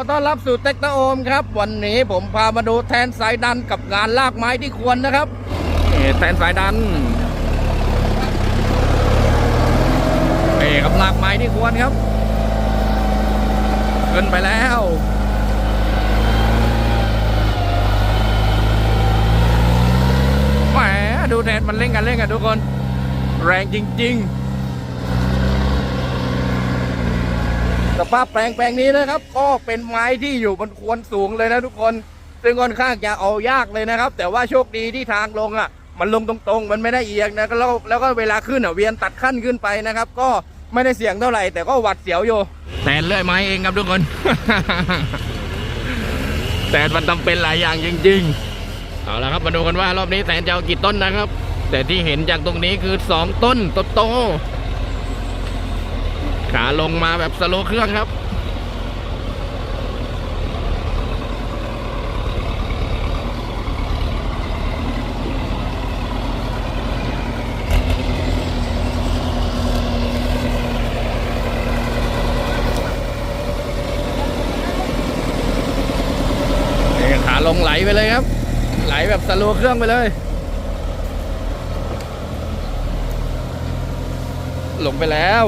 ขอต้อนรับสู่เต็กตะโอมครับ วันนี้ผมพามาดูแทนสายดันกับงานลากไม้ที่ควรนะครับนี่แทนสายดันเอ้กับลากไม้ที่ควรครับขึ้นไปแล้วแหมดูแทนมันเล่นกันเล่นกันทุกคน แรงจริง ๆ สภาพแปลงแปลงนี้นะครับ ก็เป็นไม้ที่อยู่บนโคนสูงเลยนะทุกคน ซึ่งค่อนข้างจะเอายากเลยนะครับ แต่ว่าโชคดีที่ทางลงอะ มันลงตรงๆ มันไม่ได้เอียงนะแล้วแล้วก็เวลาขึ้นอะเวียนตัดขั้นขึ้นไปนะครับ ก็ไม่ได้เสี่ยงเท่าไหร่ แต่ก็หวัดเสียวอยู่แต่เลื่อยไม้เองครับทุกคน แต่มันจำเป็นหลายอย่างจริง ๆ เอาละครับมาดูกันว่ารอบนี้แสนจะเอากี่ต้นนะครับ แต่ที่เห็นจากตรงนี้คือสองต้นโตๆ ขาลงมาแบบสโลว์เครื่องครับขาลงไหลไปเลยครับ ไหลแบบสโลว์เครื่องไปเลย ลงไปแล้ว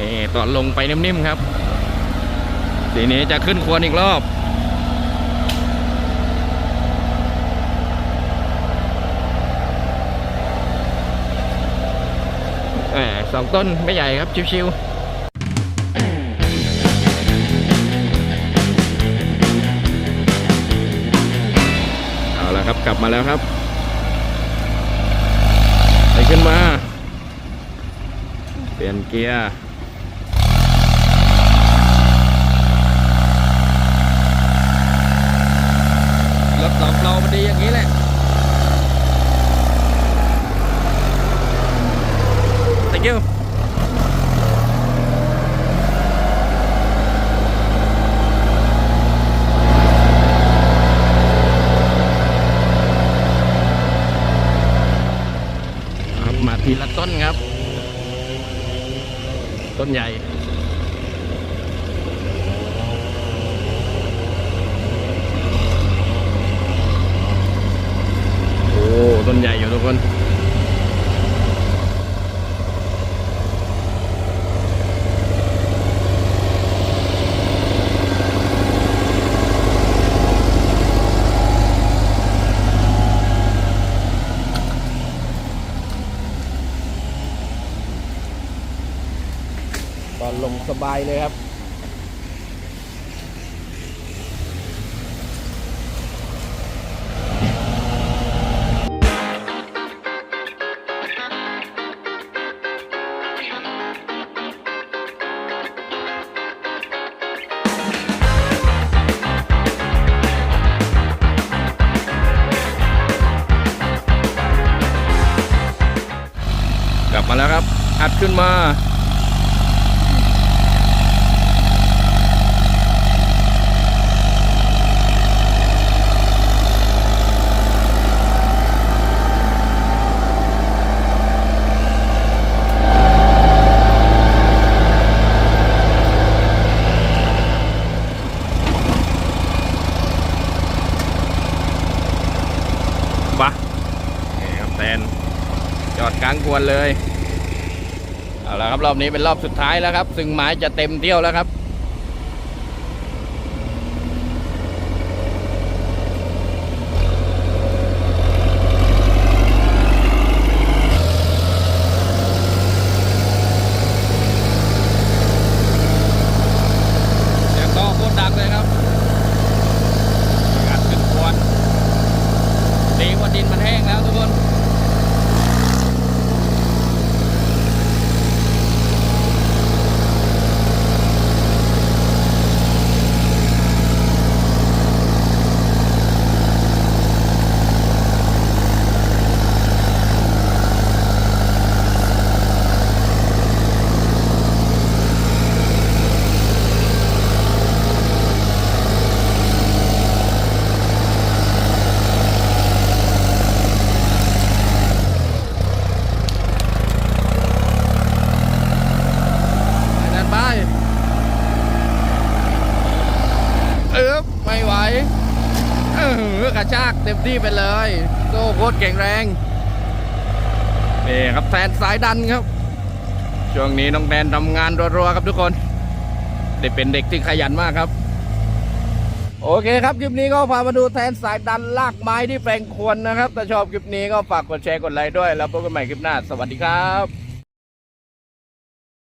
นี่ตอนลงไปนิ่มๆครับ ทีนี้จะขึ้นควรอีกรอบ สองต้นไม่ใหญ่ครับ ชิวๆเอาละครับกลับมาแล้วครับไปขึ้นมา เปลี่ยนเกียร์ รถสองเรามันดีอย่างนี้แหละ thank you ครับมาทีละต้นครับ ต้นใหญ่ โอ้ ต้นใหญ่อยู่ทุกคน ตอน ลงสบายเลยครับ กลับมาแล้วครับ อัดขึ้นมา ปะนี่ครับแตน จอดกลางกวนเลย เอาละครับรอบนี้เป็นรอบสุดท้ายแล้วครับ ซึ่งไม้จะเต็มเที่ยวแล้วครับ เสียงต่อโคตรดังเลยครับอากาศขึ้นควนดีกว่าดินมันแห้งแล้วทุกคน เอกระชาก เต็มที่ไปเลยโซ่โคตรแข็งแรงนี่ครับแทนสายดันครับ ช่วงนี้น้องแทนทำงานรัวๆครับทุกคนได้เป็นเด็กที่ขยันมากครับ โอเคครับคลิปนี้ก็พามาดูแทนสายดันลากไม้ที่แปลงควรนะครับถ้าชอบคลิปนี้ก็ฝากกดแชร์กดไลค์ด้วย แล้วพบกันใหม่คลิปหน้า สวัสดีครับ